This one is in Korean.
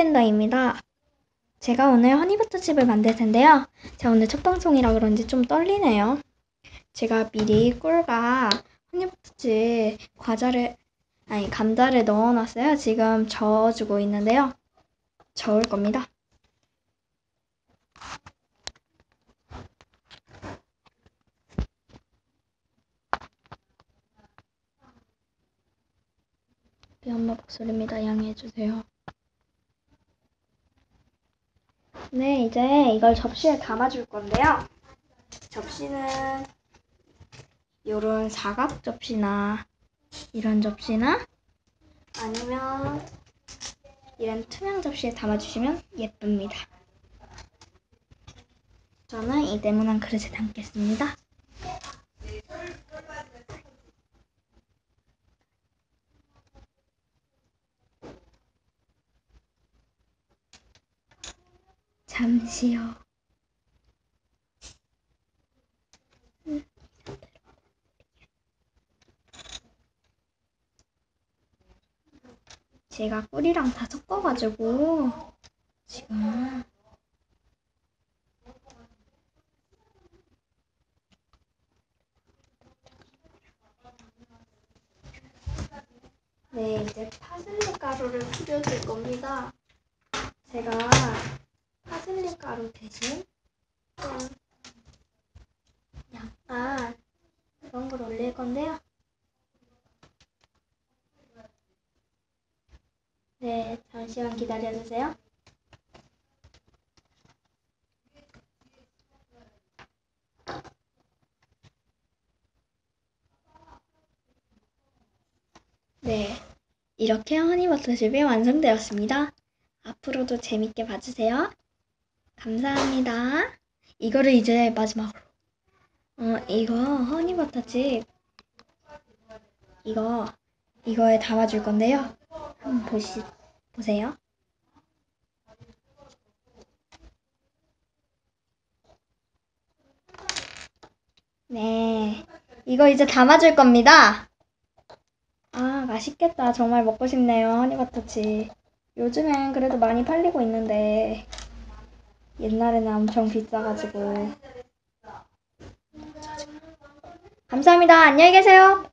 밴더입니다. 제가 오늘 허니버터칩을 만들 텐데요. 제가 오늘 첫 방송이라 그런지 좀 떨리네요. 제가 미리 꿀과 허니버터칩 과자를 아니 감자를 넣어놨어요. 지금 저어주고 있는데요. 저을 겁니다. 우리 엄마 목소리입니다. 양해해주세요. 네, 이제 이걸 접시에 담아줄 건데요. 접시는 요런 사각 접시나 이런 접시나 아니면 이런 투명 접시에 담아주시면 예쁩니다. 저는 이 네모난 그릇에 담겠습니다. 잠시요. 제가 꿀이랑 다 섞어가지고 지금 네 이제 파슬리 가루를 뿌려줄 겁니다. 제가 파슬리 가루 대신 좀 약간 그런 걸 올릴 건데요. 네, 잠시만 기다려주세요. 네, 이렇게 허니버터칩이 완성되었습니다. 앞으로도 재밌게 봐주세요. 감사합니다. 이거를 이제 마지막으로. 어, 이거 허니버터칩. 이거, 이거에 담아줄 건데요. 한번 보시, 보세요. 네. 이거 이제 담아줄 겁니다. 아, 맛있겠다. 정말 먹고 싶네요. 허니버터칩. 요즘엔 그래도 많이 팔리고 있는데, 옛날에는 엄청 비싸가지고. 감사합니다. 안녕히 계세요.